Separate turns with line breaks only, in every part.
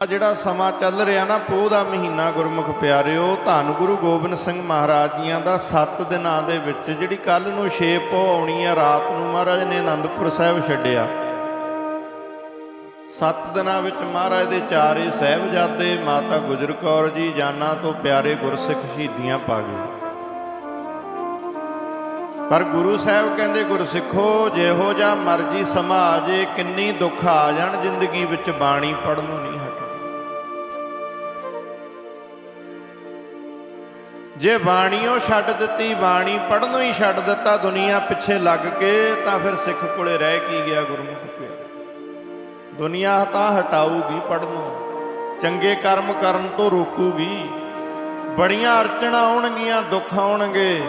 ਆ ਜਿਹੜਾ ਸਮਾਂ ਚੱਲ ਰਿਹਾ ਨਾ, ਪੋਹ ਦਾ ਮਹੀਨਾ ਗੁਰਮੁਖ ਪਿਆਰਿਓ, ਧੰਨ ਗੁਰੂ ਗੋਬਿੰਦ ਸਿੰਘ ਮਹਾਰਾਜ ਜੀਆਂ ਦਾ 7 ਦਿਨਾਂ ਦੇ ਵਿੱਚ, ਜਿਹੜੀ ਕੱਲ ਨੂੰ ਛੇ ਪੋ ਆਉਣੀ ਆ, ਰਾਤ ਨੂੰ ਮਹਾਰਾਜ ਨੇ ਆਨੰਦਪੁਰ ਸਾਹਿਬ ਛੱਡਿਆ। 7 ਦਿਨਾਂ ਵਿੱਚ ਮਹਾਰਾਜ ਦੇ ਚਾਰੇ ਸਹਿਬਜ਼ਾਦੇ, ਮਾਤਾ ਗੁਜਰ ਕੌਰ ਜੀ, ਜਾਨਾਂ ਤੋਂ ਪਿਆਰੇ ਗੁਰਸਿੱਖ ਸ਼ਹੀਦੀਆਂ ਪਾ ਗਏ ਪਰ ਗੁਰੂ ਸਾਹਿਬ ਕਹਿੰਦੇ, ਗੁਰਸਿੱਖੋ, ਜਿਹੋ ਜਿਹਾ ਮਰਜ਼ੀ ਸਮਾਂ ਆ ਜੇ, ਕਿੰਨੀ ਦੁੱਖ ਆ ਜਾਣ ਜ਼ਿੰਦਗੀ ਵਿੱਚ ਬਾਣੀ ਪੜਨੋਂ ਨਹੀਂ ਜੇ ਬਾਣੀਓ ਛੱਡ ਦਿੱਤੀ, ਬਾਣੀ ਪੜਨੋਂ ਹੀ ਛੱਡ ਦਿੱਤਾ, ਦੁਨੀਆ ਪਿੱਛੇ ਲੱਗ ਕੇ, ਤਾਂ ਫਿਰ ਸਿੱਖ ਕੋਲੇ ਰਹਿ ਕੀ ਗਿਆ ਗੁਰਮੁਖ ਪਿਆਰੇ ਦੁਨੀਆ ਤਾਂ ਹਟਾਊਗੀ ਪੜਨੋਂ ਚੰਗੇ ਕਰਮ ਕਰਨ ਤੋਂ ਰੋਕੂਗੀ। ਬੜੀਆਂ ਅੜਚਣਾਂ ਆਉਣਗੀਆਂ, ਦੁੱਖ ਆਉਣਗੇ।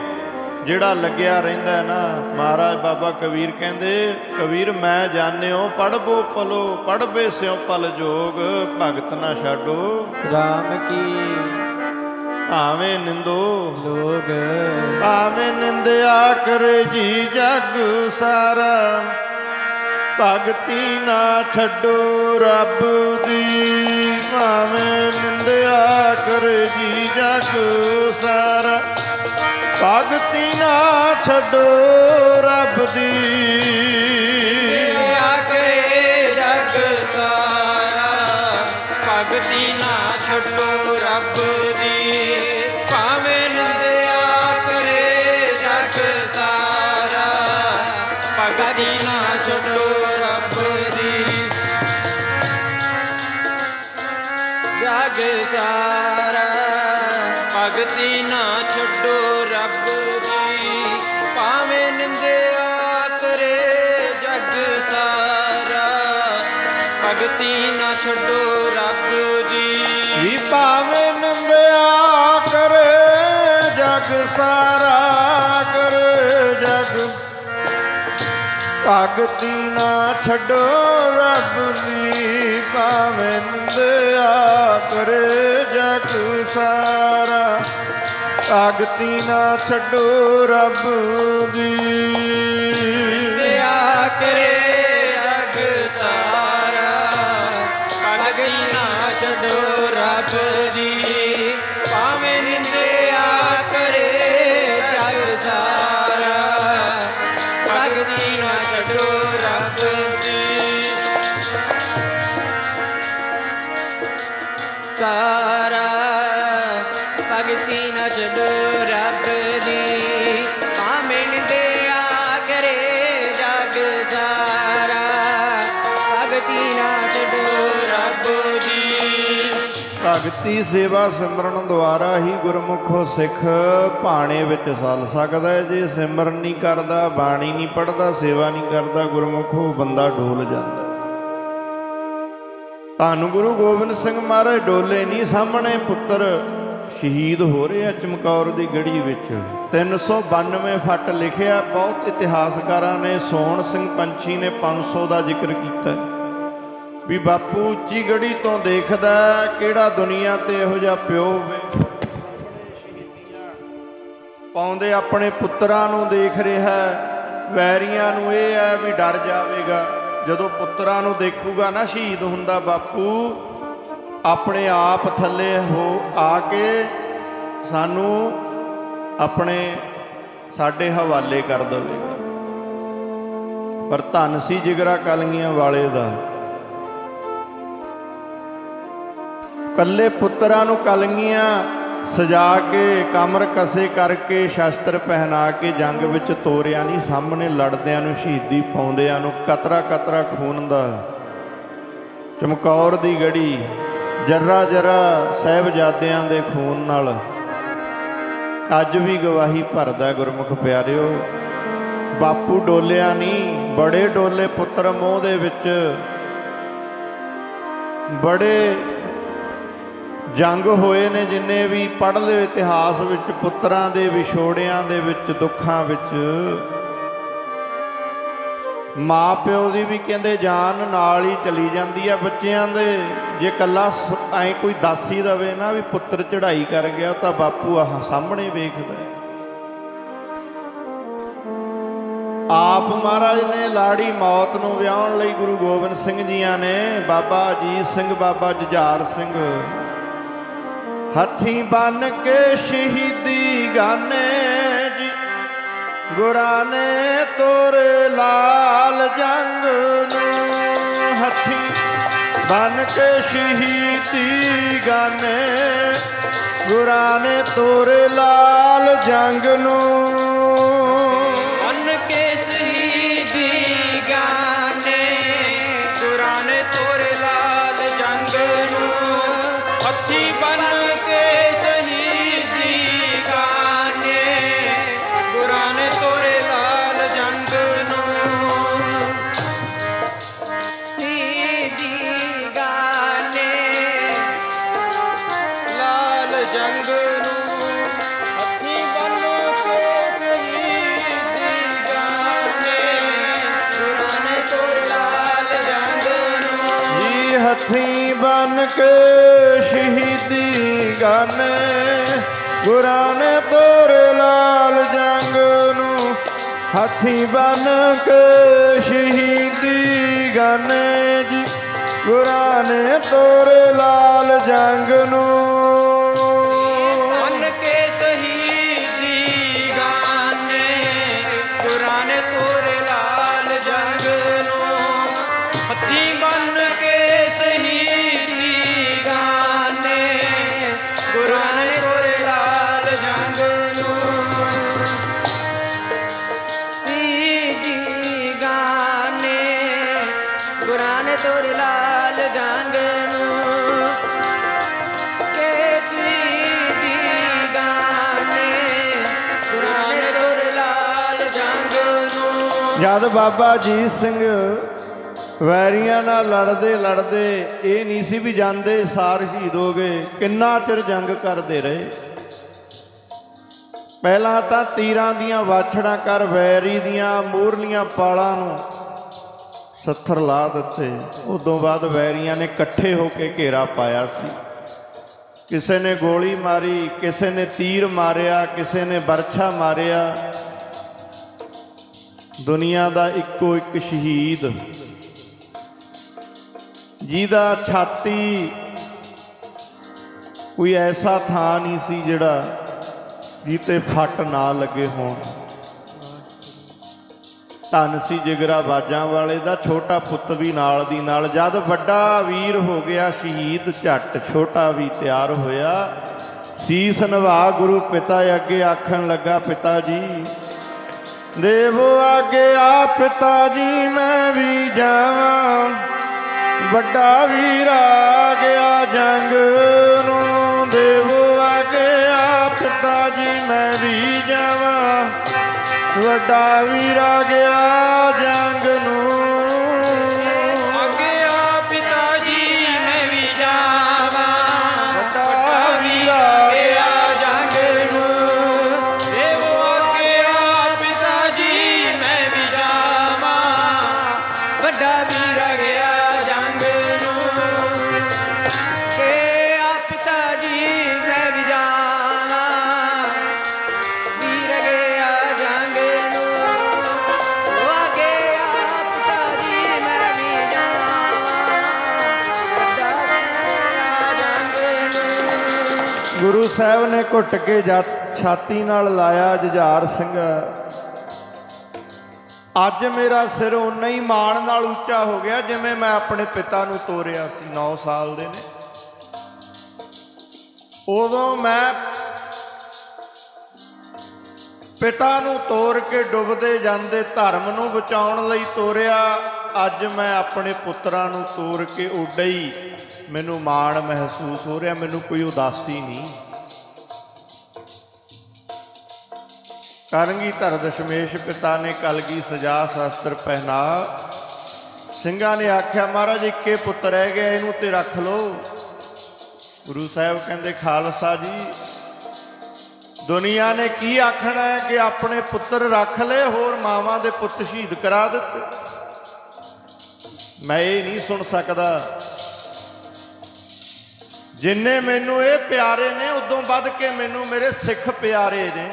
ਜਿਹੜਾ ਲੱਗਿਆ ਰਹਿੰਦਾ ਨਾ, ਮਹਾਰਾਜ ਬਾਬਾ ਕਬੀਰ ਕਹਿੰਦੇ, ਕਬੀਰ ਮੈਂ ਜਾਣਿਓ ਪੜਬੋ ਪਲੋ ਪੜਬੇ ਸਿਓ ਪਲ ਜੋਗ, ਭਗਤ ਨਾ ਛਾਡੋ।
ਰਾਮ ਕੀ
ਆਵੇਂ ਨਿੰਦੋ।
ਲੋਗ।
ਆਵੇਂ ਨਿੰਦਿਆ ਕਰੇ ਜੀ ਜਗ ਸਾਰਾ। ਭਗਤੀ ਨਾ ਛੱਡੋ ਰੱਬ ਦੀ। ਆਵੇਂ ਨਿੰਦਿਆ ਕਰੇ ਜੀ ਜਗ ਸਾਰਾ। ਭਗਤੀ ਨਾ ਛੱਡੋ ਰੱਬ ਦੀ।
ਛੱਡੋ ਰੱਬ ਦੀ
ਵੀ ਭਾਵੇਂ ਨਿੰਦਿਆ ਕਰੇ ਜਗ ਸਾਰਾ ਕਰੇ ਜਗ। ਭਗਤੀ ਨਾ ਛੱਡੋ ਰੱਬ ਦੀ ਭਾਵੇਂ ਨਿੰਦਿਆ ਕਰੇ ਜਗ ਸਾਰਾ। ਭਗਤੀ ਨਾ ਛੱਡੋ ਰੱਬ ਦੀ
ਨਿੰਦਿਆ ਕਰੇ ਛੱਡੋ ਭਗਤੀ
ਸੇਵਾ ਸਿਮਰਨ ਦੁਆਰਾ ਹੀ ਗੁਰਮੁਖੋ ਸਿੱਖ ਭਾਣੇ ਵਿੱਚ ਚੱਲ ਸਕਦਾ ਹੈ। ਜੇ ਸਿਮਰਨ ਨਹੀਂ ਕਰਦਾ, ਬਾਣੀ ਨਹੀਂ ਪੜਦਾ ਸੇਵਾ ਨਹੀਂ ਕਰਦਾ, ਗੁਰਮੁਖੋ ਬੰਦਾ ਡੋਲ ਜਾਂਦਾ ਧੰਨ ਗੁਰੂ ਗੋਬਿੰਦ ਸਿੰਘ ਮਹਾਰਾਜ, ਡੋਲੇ ਨਹੀਂ ਸਾਹਮਣੇ ਪੁੱਤਰ। ਸ਼ਹੀਦ ਹੋ ਰਹੇ ਆ ਚਮਕੌਰ ਦੀ ਗੜੀ ਵਿੱਚ। 392 ਫੱਟ ਲਿਖਿਆ ਬਹੁਤ ਇਤਿਹਾਸਕਾਰਾਂ ਨੇ, ਸੋਹਣ ਸਿੰਘ ਪੰਛੀ ਨੇ 500 ਦਾ ਜ਼ਿਕਰ ਕੀਤਾ ਹੈ। ਵੀ ਬਾਪੂ ਉੱਚੀ ਗੜੀ ਤੋਂ ਦੇਖਦਾ ਕਿਹੜਾ ਦੁਨੀਆ ਤੇ ਇਹੋ ਜਿਹਾ ਪਿਓ ਹੋਵੇ ਪਾਉਂਦੇ ਆਪਣੇ ਪੁੱਤਰਾਂ ਨੂੰ ਦੇਖ ਰਿਹਾ ਵੈਰੀਆਂ ਨੂੰ ਇਹ ਹੈ ਵੀ ਡਰ ਜਾਵੇਗਾ। ਜਦੋਂ ਪੁੱਤਰਾਂ ਨੂੰ ਦੇਖੂਗਾ ਨਾ ਸ਼ਹੀਦ ਹੁੰਦਾ ਬਾਪੂ, ਆਪਣੇ ਆਪ ਥੱਲੇ ਹੋ ਆ ਕੇ ਸਾਨੂੰ ਆਪਣੇ ਸਾਡੇ ਹਵਾਲੇ ਕਰ ਦੇਵੇਗਾ। ਪਰ ਧੰਨ ਸੀ ਜਿਗਰਾ ਕਲਗੀਆਂ ਵਾਲੇ ਦਾ। ਕੱਲੇ ਪੁੱਤਰਾਂ ਨੂੰ ਕਲਗੀਆਂ ਸਜਾ ਕੇ, ਕਮਰ ਕਸੇ ਕਰਕੇ, ਸ਼ਸਤਰ ਪਹਿਨਾ ਕੇ ਜੰਗ ਵਿੱਚ ਤੋਰਿਆ ਨਹੀਂ ਸਾਹਮਣੇ ਲੜਦਿਆਂ ਨੂੰ, ਸ਼ਹੀਦੀ ਪਾਉਂਦਿਆਂ ਨੂੰ, ਕਤਰਾ ਕਤਰਾ ਖੂਨ ਦਾ। ਚਮਕੌਰ ਦੀ ਗੜੀ, ਜਰਰਾ ਜਰਾ ਸਹਿਬਜ਼ਾਦਿਆਂ ਦੇ ਖੂਨ ਨਾਲ। ਅੱਜ ਵੀ ਗਵਾਹੀ ਭਰਦਾ ਗੁਰਮੁਖ ਪਿਆਰਿਓ। ਬਾਪੂ ਡੋਲਿਆ ਨਹੀਂ ਬੜੇ ਡੋਲੇ ਪੁੱਤਰ ਮੋਹ ਦੇ ਵਿੱਚ। ਬੜੇ ਜੰਗ ਹੋਏ ਨੇ ਜਿੰਨੇ ਵੀ ਪੜ੍ਹ ਲਓ ਇਤਿਹਾਸ ਵਿੱਚ, ਪੁੱਤਰਾਂ ਦੇ, ਵਿਛੋੜਿਆਂ ਦੇ ਵਿੱਚ, ਦੁੱਖਾਂ ਵਿੱਚ। ਮਾਂ ਪਿਓ ਦੀ ਵੀ ਕਹਿੰਦੇ ਜਾਨ ਨਾਲ ਹੀ ਚਲੀ ਜਾਂਦੀ ਆ ਬੱਚਿਆਂ ਦੇ। ਜੇ ਕੱਲਾ ਐ ਕੋਈ ਦੱਸ ਹੀ ਦਵੇ ਨਾ ਵੀ ਪੁੱਤਰ ਚੜ੍ਹਾਈ ਕਰ ਗਿਆ, ਤਾਂ ਬਾਪੂ ਆਹ ਸਾਹਮਣੇ ਵੇਖਦਾ ਆਪ ਮਹਾਰਾਜ ਨੇ ਲਾੜੀ ਮੌਤ ਨੂੰ ਵਿਆਹਣ ਲਈ ਗੁਰੂ ਗੋਬਿੰਦ ਸਿੰਘ ਜੀਆਂ ਨੇ, ਬਾਬਾ ਅਜੀਤ ਸਿੰਘ, ਬਾਬਾ ਜੁਝਾਰ ਸਿੰਘ। ਹੱਥੀ ਬੰਨ ਕੇ ਸ਼ਹੀਦੀ ਗਾਨੇ ਜੀ। ਗੁਰਾਂ ਨੇ ਤੋਰ ਲਾਲ ਜੰਗ ਨੂੰ ਹੱਥੀ ਬੰਨ ਕੇ ਸ਼ਹੀਦੀ ਗਾਨੇ। ਗੁਰਾਂ ਨੇ ਤੋਰ ਲਾਲ ਜੰਗ ਨੂੰ
ਸ਼ਹੀਦੀ ਗਾਨੇ ਗੁਰਾਂ ਨੇ ਤੋਰੇ ਲਾਲ ਜੰਗ ਨੂੰ ਹੱਥੀਂ ਬਨ ਕੇ ਸ਼ਹੀਦੀ ਗਾਨੇ
ਜੀ ਗੁਰਾਂ ਨੇ ਤੋਰੇ ਲਾਲ ਜੰਗ ਨੂੰ। ਤੋਰੇ ਲਾਲ ਜੰਗ ਨੂੰ।
ਕੇਤਲੀ ਦੀ ਗਾਨੇ ਗੁਰਾਂ ਨੇ ਲਾਲ ਜੰਗ ਨੂੰ।
ਜਦ ਬਾਬਾ ਅਜੀਤ ਸਿੰਘ ਵੈਰੀਆਂ ਨਾਲ ਲੜਦੇ ਲੜਦੇ ਇਹ ਨਹੀਂ ਸੀ ਵੀ ਜਾਂਦੇ ਸਾਰ ਸ਼ਹੀਦ ਹੋ ਗਏ, ਕਿੰਨਾ ਚਿਰ ਜੰਗ ਕਰਦੇ ਰਹੇ। ਪਹਿਲਾਂ ਤਾਂ ਤੀਰਾਂ ਦੀਆਂ ਵਾਛੜਾਂ ਕਰ ਵੈਰੀ ਦੀਆਂ ਮੂਰਲੀਆਂ ਪਾਲਾਂ ਨੂੰ ਸੱਥਰ ਲਾ ਦਿੱਤੇ। ਉਦੋਂ ਬਾਅਦ ਵੈਰੀਆਂ ਨੇ ਇਕੱਠੇ ਹੋ ਕੇ ਘੇਰਾ ਪਾਇਆ ਸੀ। ਕਿਸੇ ਨੇ ਗੋਲੀ ਮਾਰੀ, ਕਿਸੇ ਨੇ ਤੀਰ ਮਾਰਿਆ, ਕਿਸੇ ਨੇ ਬਰਛਾ ਮਾਰਿਆ। ਦੁਨੀਆ ਦਾ ਇੱਕੋ ਇੱਕ ਸ਼ਹੀਦ। ਜਿਹਦਾ ਛਾਤੀ ਕੋਈ ਐਸਾ ਥਾਂ ਨਹੀਂ ਸੀ ਜਿਹੜਾ ਜਿੱਤੇ ਫੱਟ ਨਾ ਲੱਗੇ ਹੋਣ। ਧੰਨ ਸੀ ਜਿਗਰਾ ਬਾਜਾਂ ਵਾਲੇ ਦਾ, ਛੋਟਾ ਪੁੱਤ ਵੀ ਨਾਲ ਦੀ ਨਾਲ। ਜਦ ਵੱਡਾ ਵੀਰ ਹੋ ਗਿਆ, ਸ਼ਹੀਦ ਝੱਟ ਛੋਟਾ ਵੀ ਤਿਆਰ ਹੋਇਆ। ਸੀਸ ਨਵਾ ਗੁਰੂ ਪਿਤਾ ਅੱਗੇ ਆਖਣ ਲੱਗਾ, ਪਿਤਾ ਜੀ, ਦੇਵੋ ਆਗੇ ਆ ਪਿਤਾ ਜੀ, ਮੈਂ ਵੀ ਜਾਵਾਂ। ਵੱਡਾ ਵੀਰ ਆ ਗਿਆ ਜੰਗ ਨੂੰ, ਦੇਵੋ ਆਗੇ ਆ ਪਿਤਾ ਜੀ, ਮੈਂ ਵੀ ਜਾਵਾਂ। ਵੱਡਾ ਵੀਰ ਆ ਗਿਆ ਜੰਗ ਨੂੰ। ਗੁਰੂ ਸਾਹਿਬ ਨੇ ਘੁੱਟ ਕੇ ਜੱਟ ਛਾਤੀ ਨਾਲ ਲਾਇਆ ਜੁਝਾਰ ਸਿੰਘ। ਅੱਜ ਮੇਰਾ ਸਿਰ ਉਨਾ ਹੀ ਮਾਣ ਨਾਲ ਉੱਚਾ ਹੋ ਗਿਆ ਜਿਵੇਂ ਮੈਂ ਆਪਣੇ ਪਿਤਾ ਨੂੰ ਤੋਰਿਆ ਸੀ 9 ਸਾਲ ਦੇ ਨੇ। ਉਦੋਂ ਮੈਂ ਪਿਤਾ ਨੂੰ ਤੋਰ ਕੇ ਡੁੱਬਦੇ ਜਾਂਦੇ ਧਰਮ ਨੂੰ ਬਚਾਉਣ ਲਈ ਤੋਰਿਆ, ਅੱਜ ਮੈਂ ਆਪਣੇ ਪੁੱਤਰਾਂ ਨੂੰ ਤੋਰ ਕੇ ਉੱਡਈ ਮੈਨੂੰ ਮਾਣ ਮਹਿਸੂਸ ਹੋ ਰਿਹਾ, ਮੈਨੂੰ ਕੋਈ ਉਦਾਸੀ ਨਹੀਂ। ਕਰੰਗੀ ਧਰ ਦਸ਼ਮੇਸ਼ ਪਿਤਾ ਨੇ ਕਲਗੀ ਸਜਾ ਸ਼ਾਸਤਰ ਪਹਿਨਾ। ਸਿੰਘਾਂ ਨੇ ਆਖਿਆ, ਮਹਾਰਾਜ ਇੱਕੇ ਪੁੱਤ ਰਹਿ ਗਿਆ, ਇਹਨੂੰ ਤੇ ਰੱਖ ਲਓ। ਗੁਰੂ ਸਾਹਿਬ ਕਹਿੰਦੇ, ਖਾਲਸਾ ਜੀ, ਦੁਨੀਆ ਨੇ ਕੀ ਆਖਣਾ ਹੈ ਕਿ ਆਪਣੇ ਪੁੱਤਰ ਰੱਖ ਲਏ, ਹੋਰ ਮਾਵਾਂ ਦੇ ਪੁੱਤ ਸ਼ਹੀਦ ਕਰਾ ਦਿੱਤੇ। ਮੈਂ ਇਹ ਨਹੀਂ ਸੁਣ ਸਕਦਾ ਜਿੰਨੇ ਮੈਨੂੰ ਇਹ ਪਿਆਰੇ ਨੇ, ਉਦੋਂ ਵੱਧ ਕੇ ਮੈਨੂੰ ਮੇਰੇ ਸਿੱਖ ਪਿਆਰੇ ਨੇ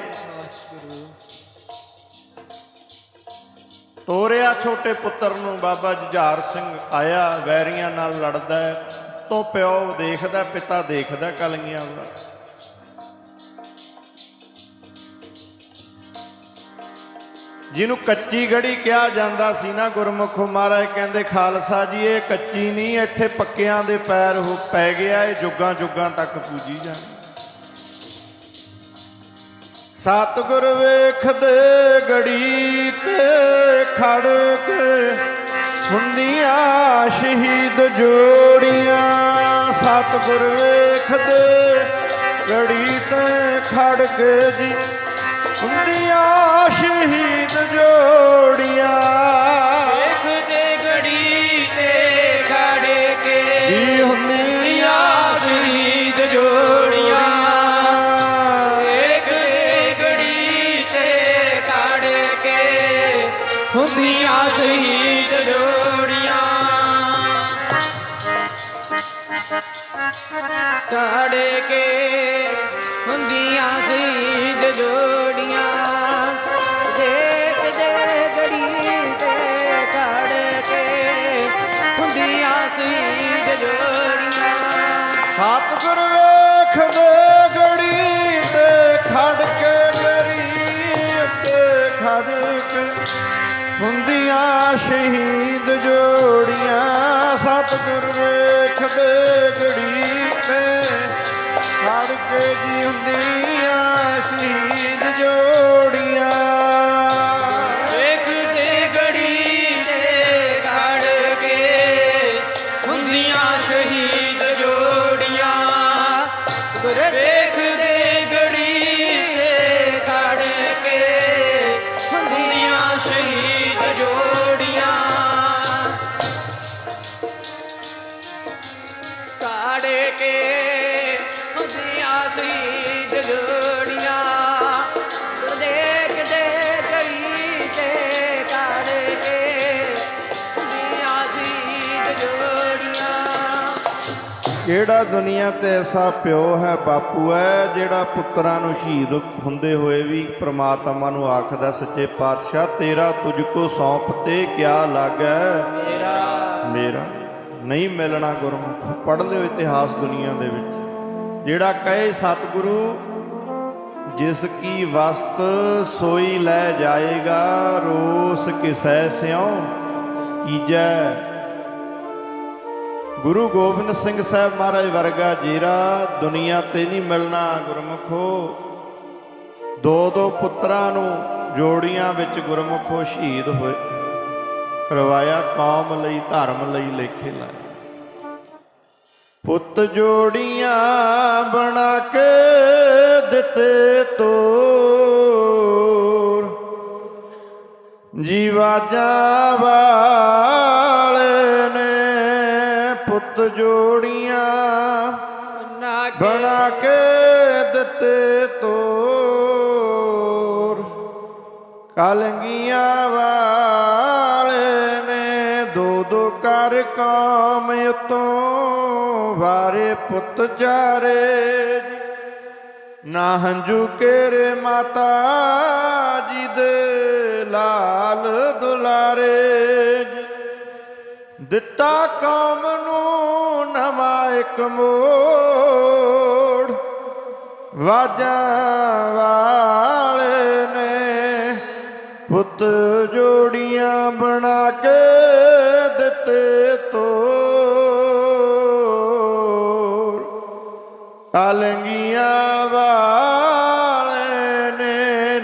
ਤੋਰਿਆ ਛੋਟੇ ਪੁੱਤਰ ਨੂੰ, ਬਾਬਾ ਜੁਝਾਰ ਸਿੰਘ ਆਇਆ, ਵੈਰੀਆਂ ਨਾਲ ਲੜਦਾ ਹੈ। ਤੋਂ ਪਿਓ ਦੇਖਦਾ, ਪਿਤਾ ਦੇਖਦਾ, ਕਲਗੀਆਂ ਦਾ ਜਿਹਨੂੰ ਕੱਚੀ ਗੜੀ ਕਿਹਾ ਜਾਂਦਾ ਸੀ ਨਾ ਗੁਰਮੁਖ ਮਹਾਰਾਜ ਕਹਿੰਦੇ, ਖਾਲਸਾ ਜੀ, ਇਹ ਕੱਚੀ ਨਹੀਂ, ਇੱਥੇ ਪੱਕਿਆਂ ਦੇ ਪੈਰ ਹੋ ਪੈ ਗਿਆ, ਇਹ ਜੁਗਾਂ ਜੁਗਾਂ ਤੱਕ ਪੂਜੀ ਜਾਂਦੀ ਸਤਿਗੁਰ ਵੇਖਦੇ ਗੜੀ ਤੇ ਖੜ ਕੇ ਹੁੰਦੀਆਂ ਸ਼ਹੀਦ ਜੋੜੀਆਂ। ਸਤਿਗੁਰ ਵੇਖਦੇ ਗੜੀ ਤੇ ਖੜ ਕੇ ਜੀ ਹੁੰਦੀਆਂ ਸ਼ਹੀਦ ਜੋੜੀਆਂ।
ਵੇਖਦੇ ਗੜੀ ਤੇ ਖੜ ਕੇ।
ਜੀ ਹੁੰਦੀਆਂ
ਸ਼ਹੀਦ ਜੋੜੀਆਂ। ਵੇਖਦੇ ਗੜੀ ਤੇ ਖੜ ਕੇ। ਹੁੰਦੀਆਂ ਸ਼ਹੀਦ ਜੋੜੀਆਂ। ਖੜ ਕੇ।
ਸਤਿਗੁਰ ਵੇਖਦੇ ਗੜੀ ਤੇ ਖੜ ਕੇ ਗਰੀਬ ਤੇ ਖੜ ਕੇ ਹੁੰਦੀਆਂ ਸ਼ਹੀਦ ਜੋੜੀਆਂ। ਸਤਿਗੁਰ ਵੇਖਦੇ ਗੜੀ ਖੜ ਕੇ ਜੀ ਹੁੰਦੀਆਂ ਕਿਹੜਾ ਦੁਨੀਆ ਤੇ ਐਸਾ ਪਿਓ ਹੈ ਬਾਪੂ ਹੈ ਜਿਹੜਾ ਪੁੱਤਰਾਂ ਨੂੰ ਸ਼ਹੀਦ ਹੁੰਦੇ ਹੋਏ ਵੀ ਪ੍ਰਮਾਤਮਾ ਨੂੰ ਆਖਦਾ ਸੱਚੇ ਪਾਤਸ਼ਾਹ ਤੇਰਾ ਤੁਝ ਕੋ ਸੌਂਪ ਤੇ ਕਿਆ ਲਾਗੈ?
ਮੇਰਾ।
ਮੇਰਾ? ਨਹੀਂ ਮਿਲਣਾ ਗੁਰਮੁਖ। ਪੜ੍ਹ ਲਿਓ ਇਤਿਹਾਸ ਦੁਨੀਆ ਦੇ ਵਿੱਚ। ਜਿਹੜਾ ਕਹੇ ਸਤਿਗੁਰੂ ਜਿਸ ਕੀ ਵਸਤ ਸੋਈ ਲੈ ਜਾਏਗਾ ਰੋਸ ਕਿਸੈ ਸਿਉ? ਕੀਜੈ ਗੁਰੂ ਗੋਬਿੰਦ ਸਿੰਘ ਸਾਹਿਬ ਮਹਾਰਾਜ ਵਰਗਾ ਜੀਰਾ ਦੁਨੀਆ ਤੇ ਨਹੀਂ ਮਿਲਣਾ ਗੁਰਮੁਖੋ। ਦੋ ਦੋ ਪੁੱਤਰਾਂ ਨੂੰ ਜੋੜੀਆਂ ਵਿੱਚ ਗੁਰਮੁਖੋ ਸ਼ਹੀਦ ਹੋਏ। ਕਰਵਾਇਆ ਕੌਮ ਲਈ, ਧਰਮ ਲਈ ਲੇਖੇ ਲਾਏ। ਪੁੱਤ ਜੋੜੀਆਂ ਬਣਾ ਕੇ ਦਿੱਤੇ ਤੋਰ। ਜੀਵਾਜਾਂ ਵਾਲੇ ਨੇ ਪੁੱਤ ਜੋੜੀਆਂ
ਨਾ
ਬਣਾ ਕੇ ਦਿੱਤੇ ਤੋਰ ਕਲੰਗੀਆਂ ਵਾਲੇ ਨੇ ਦੋ ਦੋ ਕਰ ਕਾਮ ਉਤੋਂ ਵਾਰੇ ਪੁੱਤ ਚਾਰੇ ਨਾ ਹੰਝੂ ਕੇਰੇ ਮਾਤਾ ਜੀ ਦੇ ਲਾਲ ਦੁਲਾਰੇ। ਦਿੱਤਾ ਕੌਮ ਨੂੰ ਇੱਕ ਮੋੜ ਵਾਜਾਂ ਵਾਲੇ ਨੇ ਪੁੱਤ ਜੋੜੀਆਂ ਬਣਾ ਕੇ ਦਿੱਤੇ ਤੋਰ ਕਲੰਗੀਆਂ ਵਾਲੇ ਨੇ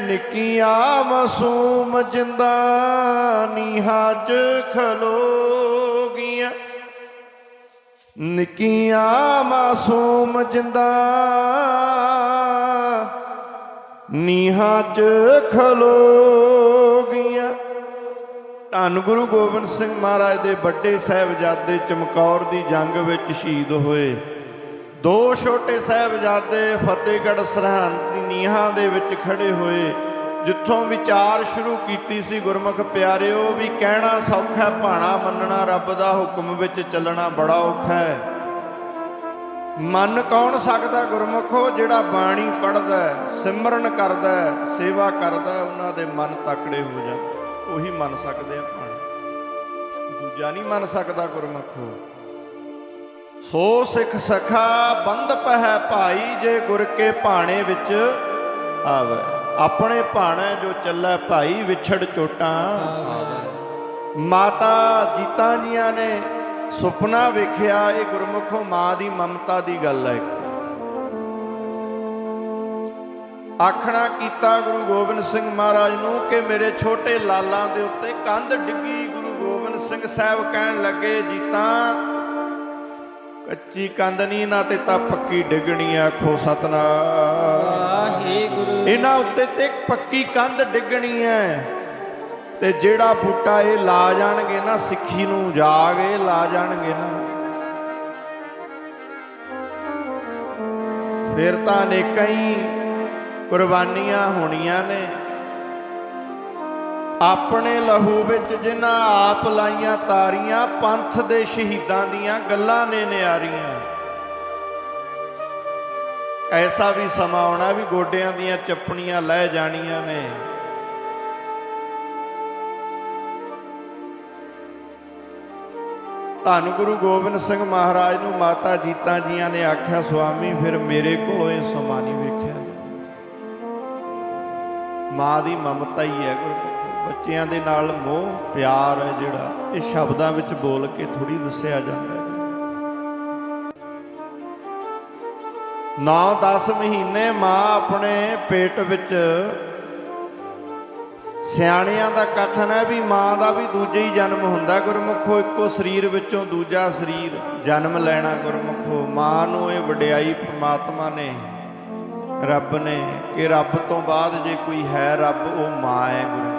ਨਿੱਕੀਆਂ ਮਾਸੂਮ ਜਿੰਦਾ ਨੀਹਾਂ 'ਚ ਖਲੋ ਨਿੱਕੀਆਂ ਮਾਸੂਮ ਜਿੰਦਾ ਨੀਹਾਂ 'ਚ ਖਲੋ ਗਈਆਂ। ਧੰਨ ਗੁਰੂ ਗੋਬਿੰਦ ਸਿੰਘ ਮਹਾਰਾਜ ਦੇ ਵੱਡੇ ਸਾਹਿਬਜ਼ਾਦੇ ਚਮਕੌਰ ਦੀ ਜੰਗ ਵਿੱਚ ਸ਼ਹੀਦ ਹੋਏ। ਦੋ ਛੋਟੇ ਸਾਹਿਬਜ਼ਾਦੇ ਫਤਿਹਗੜ੍ਹ ਸਰਹੰਦ ਦੀ ਨੀਹਾਂ ਦੇ ਵਿੱਚ ਖੜੇ ਹੋਏ। ਜਿੱਥੋਂ ਵਿਚਾਰ ਸ਼ੁਰੂ ਕੀਤੀ ਸੀ ਗੁਰਮੁਖ ਪਿਆਰਿਓ ਵੀ ਕਹਿਣਾ ਸੌਖਾ ਭਾਣਾ ਮੰਨਣਾ ਰੱਬ ਦਾ ਹੁਕਮ ਵਿੱਚ ਚੱਲਣਾ ਬੜਾ ਔਖਾ ਹੈ। ਮਨ ਕੌਣ ਸਕਦਾ ਗੁਰਮੁਖੋ? ਜਿਹੜਾ ਬਾਣੀ ਪੜ੍ਹਦਾ ਸਿਮਰਨ ਕਰਦਾ ਸੇਵਾ ਕਰਦਾ ਉਹਨਾਂ ਦੇ ਮਨ ਤਕੜੇ ਹੋ ਜਾਂਦੇ। ਉਹੀ ਮੰਨ ਸਕਦੇ ਆ ਭਾਣੇ ਦੂਜਾ ਨਹੀਂ ਮੰਨ ਸਕਦਾ ਗੁਰਮਖੋ। ਸੋ ਸਿੱਖ ਸਖਾ ਬੰਦ ਪਹਿ ਭਾਈ ਜੇ ਗੁਰ ਕੇ ਭਾਣੇ ਵਿੱਚ ਆਵੇ। ਆਪਣੇ ਭਾਣੇ ਜੋ ਚੱਲੈ ਭਾਈ ਵਿਛੜ ਚੋਟਾਂ। ਮਾਤਾ ਜੀਤਾਂ ਜੀਆਂ ਨੇ ਸੁਪਨਾ ਵੇਖਿਆ, ਇਹ ਗੁਰਮੁਖੋ ਮਾਂ ਦੀ ਮਮਤਾ ਦੀ ਗੱਲ ਹੈ। ਆਖਣਾ ਕੀਤਾ ਗੁਰੂ ਗੋਬਿੰਦ ਸਿੰਘ ਮਹਾਰਾਜ ਨੂੰ ਕਿ ਮੇਰੇ ਛੋਟੇ ਲਾਲਾਂ ਦੇ ਉੱਤੇ ਕੰਧ ਡਿੱਗੀ ਗੁਰੂ ਗੋਬਿੰਦ ਸਿੰਘ ਸਾਹਿਬ ਕਹਿਣ ਲੱਗੇ, ਜੀਤਾਂ, ਕੱਚੀ ਕੰਧ ਨਹੀਂ ਨਾ ਤੇ ਤਾਂ ਪੱਕੀ ਡਿੱਗਣੀ ਆਖੋ ਸਤਨਾਮ।
ਵਾਹਿਗੁਰੂ
ਇਹਨਾਂ ਉੱਤੇ ਤੇ ਪੱਕੀ ਕੰਧ ਡਿੱਗਣੀ ਹੈ। ਤੇ ਜਿਹੜਾ ਬੂਟਾ ਇਹ ਲਾ ਜਾਣਗੇ ਨਾ, ਸਿੱਖੀ ਨੂੰ ਜਾਗ ਇਹ ਲਾ ਜਾਣਗੇ ਨਾ। ਫਿਰ ਤਾਂ ਅਨੇਕਾਂ ਹੀ ਕੁਰਬਾਨੀਆਂ ਹੋਣੀਆਂ ਨੇ। ਆਪਣੇ ਲਹੂ ਵਿੱਚ ਜਿਨ੍ਹਾਂ ਆਪ ਲਾਈਆਂ ਤਾਰੀਆਂ, ਪੰਥ ਦੇ ਸ਼ਹੀਦਾਂ ਦੀਆਂ ਗੱਲਾਂ ਨੇ ਨਿਆਰੀਆਂ। ਐਸਾ ਵੀ ਸਮਾਂ ਆਉਣਾ ਵੀ ਗੋਡਿਆਂ ਦੀਆਂ ਚੱਪਣੀਆਂ ਲੈ ਜਾਣੀਆਂ ਨੇ। ਧੰਨ ਗੁਰੂ ਗੋਬਿੰਦ ਸਿੰਘ ਮਹਾਰਾਜ ਨੂੰ ਮਾਤਾ ਜੀਤਾ ਜੀਆਂ ਨੇ ਆਖਿਆ, ਸੁਆਮੀ, ਫਿਰ ਮੇਰੇ ਕੋਲੋਂ ਇਹ ਸਮਾਂ ਨਹੀਂ ਵੇਖਿਆ ਮਾਂ ਦੀ ਮਮਤਾ ਹੀ ਹੈ ਬੱਚਿਆਂ ਦੇ ਨਾਲ ਮੋਹ, ਪਿਆਰ ਹੈ ਜਿਹੜਾ, ਇਹ ਸ਼ਬਦਾਂ ਵਿੱਚ ਬੋਲ ਕੇ ਥੋੜੀ ਦੱਸਿਆ ਜਾਂਦਾ ਹੈ। 9-10 ਮਹੀਨੇ ਮਾਂ ਆਪਣੇ ਪੇਟ ਵਿੱਚ ਸਿਆਣਿਆਂ ਦਾ ਕਥਨ ਹੈ ਵੀ ਮਾਂ ਦਾ ਵੀ ਦੂਜੇ ਹੀ ਜਨਮ ਹੁੰਦਾ ਗੁਰਮੁਖੋ, ਇੱਕੋ ਸਰੀਰ ਵਿੱਚੋਂ ਦੂਜਾ ਸਰੀਰ ਜਨਮ ਲੈਣਾ ਗੁਰਮੁਖੋ। ਮਾਂ ਨੂੰ ਇਹ ਵਡਿਆਈ ਪ੍ਰਮਾਤਮਾ ਨੇ, ਰੱਬ ਨੇ ਕਿ ਰੱਬ ਤੋਂ ਬਾਅਦ ਜੇ ਕੋਈ ਹੈ, ਰੱਬ ਉਹ ਮਾਂ ਹੈ ਗੁਰਮੁਖੋ।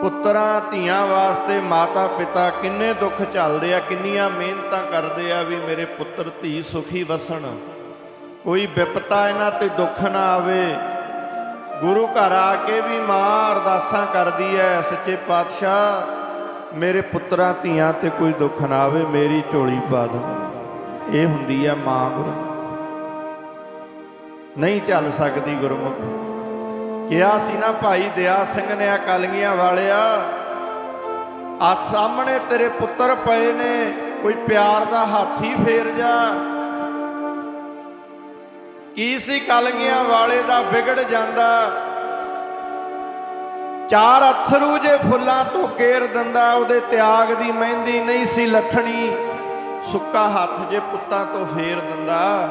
ਪੁੱਤਰਾਂ ਧੀਆਂ ਵਾਸਤੇ ਮਾਤਾ ਪਿਤਾ ਕਿੰਨੇ ਦੁੱਖ ਝੱਲਦੇ ਆ, ਕਿੰਨੀਆਂ ਮਿਹਨਤਾਂ ਕਰਦੇ ਆ ਵੀ ਮੇਰੇ ਪੁੱਤਰ ਧੀ ਸੁਖੀ ਵਸਣ। ਕੋਈ ਵਿਪਤਾ ਇਹਨਾਂ ਤੇ ਦੁੱਖ ਨਾ ਆਵੇ। ਗੁਰੂ ਘਰ ਆ ਕੇ ਵੀ ਮਾਂ ਅਰਦਾਸਾਂ ਕਰਦੀ ਐ, ਸੱਚੇ ਪਾਤਸ਼ਾਹ, ਮੇਰੇ ਪੁੱਤਰਾਂ ਧੀਆਂ ਤੇ ਕੋਈ ਦੁੱਖ ਨਾ ਆਵੇ, ਮੇਰੀ ਝੋਲੀ ਪਾ ਦੋ। ਇਹ ਹੁੰਦੀ ਆ ਮਾਂ ਗੁਰੂ। ਨਹੀਂ ਚੱਲ ਸਕਦੀ ਗੁਰਮੁਖ। ਕਿਹਾ ਸੀ ਨਾ ਭਾਈ, ਦਿਆ ਸਿੰਘ ਨੇ ਆ ਕਲਗੀਆਂ ਵਾਲਿਆ। ਆ ਸਾਹਮਣੇ ਤੇਰੇ ਪੁੱਤਰ ਪਏ ਨੇ, ਕੋਈ ਪਿਆਰ ਦਾ ਹਾਥੀ ਫੇਰ ਜਾ। ਕੀ ਸੀ ਕਲਗੀਆਂ ਵਾਲੇ ਦਾ ਵਿਗੜ ਜਾਂਦਾ। ਚਾਰ ਅਥਰੂ ਜੇ ਫੁੱਲਾਂ ਤੋਂ ਕੇਰ ਦਿੰਦਾ, ਉਹਦੇ ਤਿਆਗ ਦੀ ਮਹਿੰਦੀ ਨਹੀਂ ਸੀ ਲੱਥਣੀ। ਸੁੱਕਾ ਹੱਥ ਜੇ ਪੁੱਤਾਂ ਤੋਂ ਫੇਰ ਦਿੰਦਾ।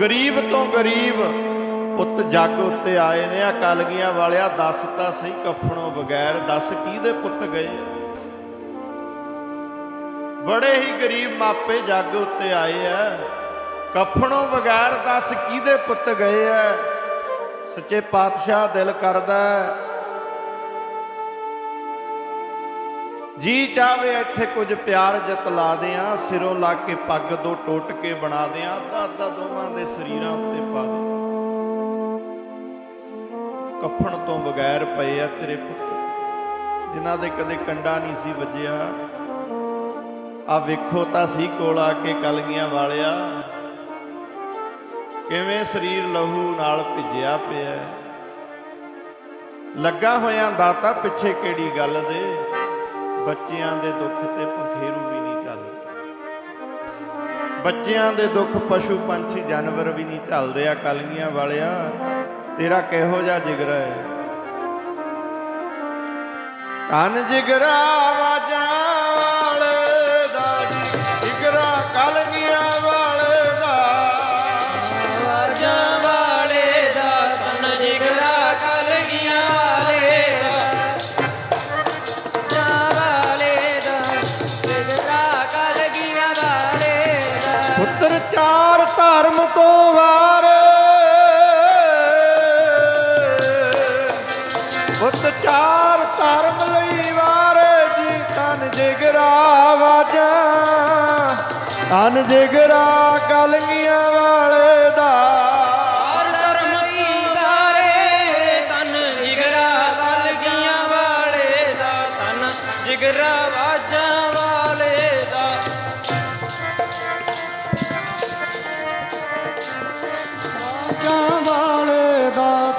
ਗਰੀਬ ਤੋਂ ਗਰੀਬ ਪੁੱਤ ਜੱਗ ਉੱਤੇ ਆਏ ਨੇ ਆ ਕਲਗੀਆਂ ਵਾਲਿਆ, ਦੱਸ ਤਾਂ ਸਹੀ ਕਫਣੋਂ ਬਗੈਰ, ਦੱਸ ਕਿਹਦੇ ਪੁੱਤ ਗਏ? ਬੜੇ ਹੀ ਗਰੀਬ ਮਾਪੇ ਜੱਗ ਉੱਤੇ ਆਏ ਆ ਕਫਣੋਂ ਬਗੈਰ ਦੱਸ ਕਿਹਦੇ ਪੁੱਤ ਗਏ ਆ ਸੱਚੇ ਪਾਤਸ਼ਾਹ ਦਿਲ ਕਰਦਾ ਜੀ ਚਾਵੇ ਇੱਥੇ ਕੁਝ ਪਿਆਰ ਜਤਲਾ ਦਿਆਂ, ਸਿਰੋਂ ਲਾ ਕੇ ਪੱਗ ਦੋ ਟੋਟ ਕੇ ਬਣਾ ਦਿਆਂ ਅੱਧਾ ਅੱਧਾ ਦੋਵਾਂ ਦੇ ਸਰੀਰਾਂ ਉੱਤੇ ਪਾ ਦੇ ਕਫਣ ਤੋਂ ਬਗੈਰ ਪਏ ਆ ਤੇਰੇ ਪੁੱਤ, ਜਿਨ੍ਹਾਂ ਦੇ ਕਦੇ ਕੰਡਾ ਨਹੀਂ ਸੀ ਵੱਜਿਆ। ਆ ਵੇਖੋ ਤਾਂ ਸੀ ਕੋਲ ਆ ਕੇ ਕਲਗੀਆਂ ਵਾਲਿਆ। ਕਿਵੇਂ ਸਰੀਰ ਲਹੂ ਨਾਲ ਭਿੱਜਿਆ ਪਿਆ ਲੱਗਾ ਹੋਇਆ ਦਾਤਾ ਪਿੱਛੇ ਕਿਹੜੀ ਗੱਲ ਦੇ? ਬੱਚਿਆਂ ਦੇ ਦੁੱਖ ਤੇ ਪਖੇਰੂ ਵੀ ਨਹੀਂ ਚੱਲਦੇ ਬੱਚਿਆਂ ਦੇ ਦੁੱਖ ਪਸ਼ੂ ਪੰਛੀ ਜਾਨਵਰ ਵੀ ਨਹੀਂ ਝੱਲਦੇ ਆ ਕਲਗੀਆਂ ਵਾਲਿਆ। ਤੇਰਾ ਕਿਹੋ ਜਿਹਾ ਜਿਗਰ ਹੈ? ਤਨ ਜਿਗਰਾ ਵਾਜਾਂ ਚਾਰ ਧਰਮ ਲਈ ਵਾਰ ਜੀ ਤਨ ਜਿਗਰਾ ਵਾਜਾਂ। ਤਨ ਜਿਗਰਾ ਕਲਗੀਆਂ ਵਾਲੇ ਦਾ।
ਤਨ ਜਿਗਰਾ ਕਲਗੀਆਂ ਵਾਲੇ ਦਾ। ਤਨ ਜਿਗਰਾ ਵਾਜਾਂ ਵਾਲੇ ਦਾ।
ਵਾਜਾਂ ਵਾਲੇ ਦਾ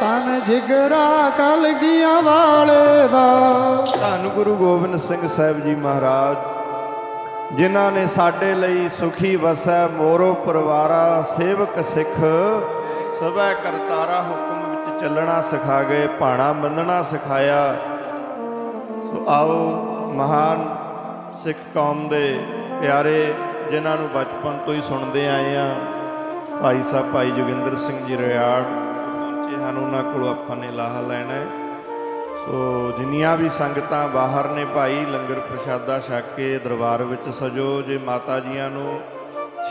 ਜਿਗਰਾ ਕਲਗੀਆਂ ਵਾਲੇ ਦਾ।
ਧੰਨ ਗੁਰੂ ਗੋਬਿੰਦ ਸਿੰਘ ਸਾਹਿਬ ਜੀ ਮਹਾਰਾਜ, ਜਿਨ੍ਹਾਂ ਨੇ ਸਾਡੇ ਲਈ ਸੁਖੀ ਵਸੈ ਮੋਰੋ ਪਰਿਵਾਰਾ ਸੇਵਕ ਸਿੱਖ ਸਭੈ ਕਰਤਾਰਾ ਹੁਕਮ ਵਿੱਚ ਚੱਲਣਾ ਸਿਖਾ ਗਏ, ਭਾਣਾ ਮੰਨਣਾ ਸਿਖਾਇਆ। ਸੋ ਆਓ ਮਹਾਨ ਸਿੱਖ ਕੌਮ ਦੇ ਪਿਆਰੇ, ਜਿਨ੍ਹਾਂ ਨੂੰ ਬਚਪਨ ਤੋਂ ਹੀ ਸੁਣਦੇ ਆਏ ਆ ਭਾਈ ਸਾਹਿਬ ਭਾਈ ਜੋਗਿੰਦਰ ਸਿੰਘ ਜੀ ਰਿਆੜ, ਪਹੁੰਚੇ ਹਨ, ਉਹਨਾਂ ਕੋਲੋਂ ਆਪਾਂ ਨੇ ਲਾਹਾ ਲੈਣਾ ਹੈ। ਸੋ ਜਿੰਨੀਆਂ ਵੀ ਸੰਗਤਾਂ ਬਾਹਰ ਨੇ ਭਾਈ, ਲੰਗਰ ਪ੍ਰਸ਼ਾਦਾ ਛਕ ਕੇ ਦਰਬਾਰ ਵਿੱਚ ਸਜੋ, ਜੇ ਮਾਤਾ ਜੀਆਂ ਨੂੰ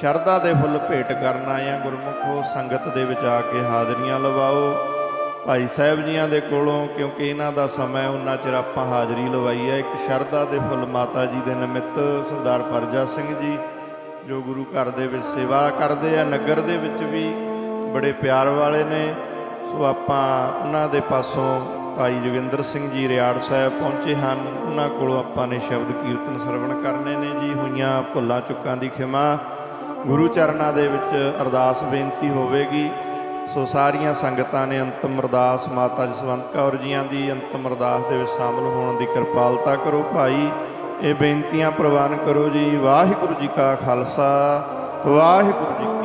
ਸ਼ਰਧਾ ਦੇ ਫੁੱਲ ਭੇਟ ਕਰਨ ਆਏ ਗੁਰਮੁਖੋ ਸੰਗਤ ਦੇ ਵਿੱਚ ਆ ਕੇ ਹਾਜ਼ਰੀਆਂ ਲਵਾਓ। ਭਾਈ ਸਾਹਿਬ ਜੀਆਂ ਦੇ ਕੋਲੋਂ, ਕਿਉਂਕਿ ਇਹਨਾਂ ਦਾ ਸਮਾਂ ਉਹਨਾਂ ਚਿਰ ਆਪਾਂ ਹਾਜ਼ਰੀ ਲਵਾਈ ਹੈ, ਇੱਕ ਸ਼ਰਧਾ ਦੇ ਫੁੱਲ ਮਾਤਾ ਜੀ ਦੇ ਨਿਮਿਤ ਸਰਦਾਰ ਪਰਜਾ ਸਿੰਘ ਜੀ, ਜੋ ਗੁਰੂ ਘਰ ਦੇ ਵਿੱਚ ਸੇਵਾ ਕਰਦੇ ਆ, ਨਗਰ ਦੇ ਵਿੱਚ ਵੀ ਬੜੇ ਪਿਆਰ ਵਾਲੇ ਨੇ। ਸੋ ਆਪਾਂ ਉਹਨਾਂ ਦੇ ਪਾਸੋਂ ਭਾਈ ਜੋਗਿੰਦਰ ਸਿੰਘ ਜੀ ਰਿਆੜ ਸਾਹਿਬ ਪਹੁੰਚੇ ਹਨ। ਉਹਨਾਂ ਕੋਲੋਂ ਆਪਾਂ ਨੇ ਸ਼ਬਦ ਕੀਰਤਨ ਸਰਵਣ ਕਰਨੇ ਨੇ ਜੀ। ਹੋਈਆਂ ਭੁੱਲਾਂ ਚੁੱਕਾਂ ਦੀ ਖਿਮਾ। ਗੁਰੂ ਚਰਨਾਂ ਦੇ ਵਿੱਚ ਅਰਦਾਸ ਬੇਨਤੀ ਹੋਵੇਗੀ। ਸੋ ਸਾਰੀਆਂ ਸੰਗਤਾਂ ਨੇ ਅੰਤਮ ਅਰਦਾਸ ਮਾਤਾ ਜਸਵੰਤ ਕੌਰ ਜੀਆਂ ਦੀ ਅੰਤਮ ਅਰਦਾਸ ਦੇ ਵਿੱਚ ਸ਼ਾਮਲ ਹੋਣ ਦੀ ਕਿਰਪਾਲਤਾ ਕਰੋ ਭਾਈ। ਇਹ ਬੇਨਤੀਆਂ ਪ੍ਰਵਾਨ ਕਰੋ ਜੀ। ਵਾਹਿਗੁਰੂ ਜੀ ਕਾ ਖਾਲਸਾ। ਵਾਹਿਗੁਰੂ ਜੀ